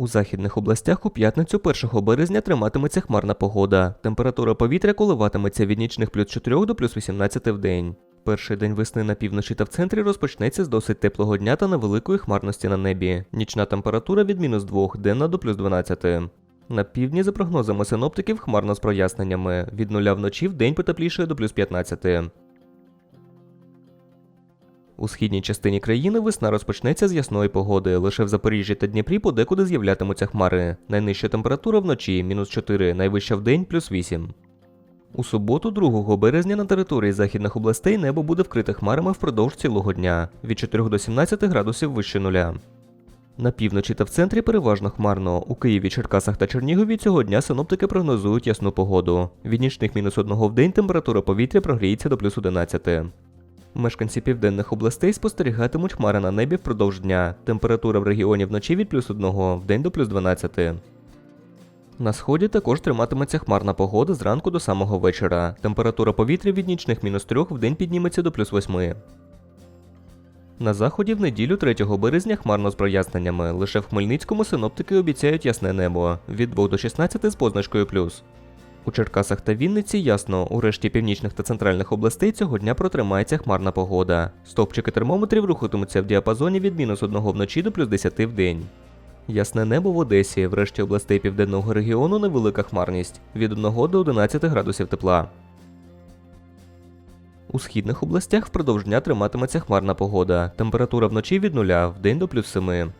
У західних областях у п'ятницю 1 березня триматиметься хмарна погода. Температура повітря коливатиметься від нічних плюс 4 до плюс 18 в день. Перший день весни на півночі та в центрі розпочнеться з досить теплого дня та невеликої хмарності на небі. Нічна температура від мінус 2, денна до плюс 12. На півдні, за прогнозами синоптиків, хмарно з проясненнями. Від нуля вночі в день потеплішає до плюс 15. У східній частині країни весна розпочнеться з ясної погоди. Лише в Запоріжжі та Дніпрі подекуди з'являтимуться хмари. Найнижча температура вночі мінус 4, найвища в день плюс 8. У суботу, 2 березня, на території західних областей небо буде вкрите хмарами впродовж цілого дня від 4 до 17 градусів вище нуля. На півночі та в центрі переважно хмарно. У Києві, Черкасах та Чернігові цього дня синоптики прогнозують ясну погоду. Від нічних мінус 1 в день температура повітря прогріється до плюс 11. Мешканці південних областей спостерігатимуть хмари на небі впродовж дня. Температура в регіоні вночі від плюс 1, в день до плюс 12. На сході також триматиметься хмарна погода зранку до самого вечора. Температура повітря від нічних мінус 3 в день підніметься до плюс 8. На заході в неділю 3 березня хмарно з проясненнями. Лише в Хмельницькому синоптики обіцяють ясне небо від 2 до 16 з позначкою плюс. У Черкасах та Вінниці ясно, у решті північних та центральних областей цього дня протримається хмарна погода. Стовпчики термометрів рухатимуться в діапазоні від мінус 1 вночі до плюс 10 в день. Ясне небо в Одесі, в решті областей південного регіону невелика хмарність від 1 до 11 градусів тепла. У східних областях впродовж дня триматиметься хмарна погода. Температура вночі від 0, в день до плюс 7.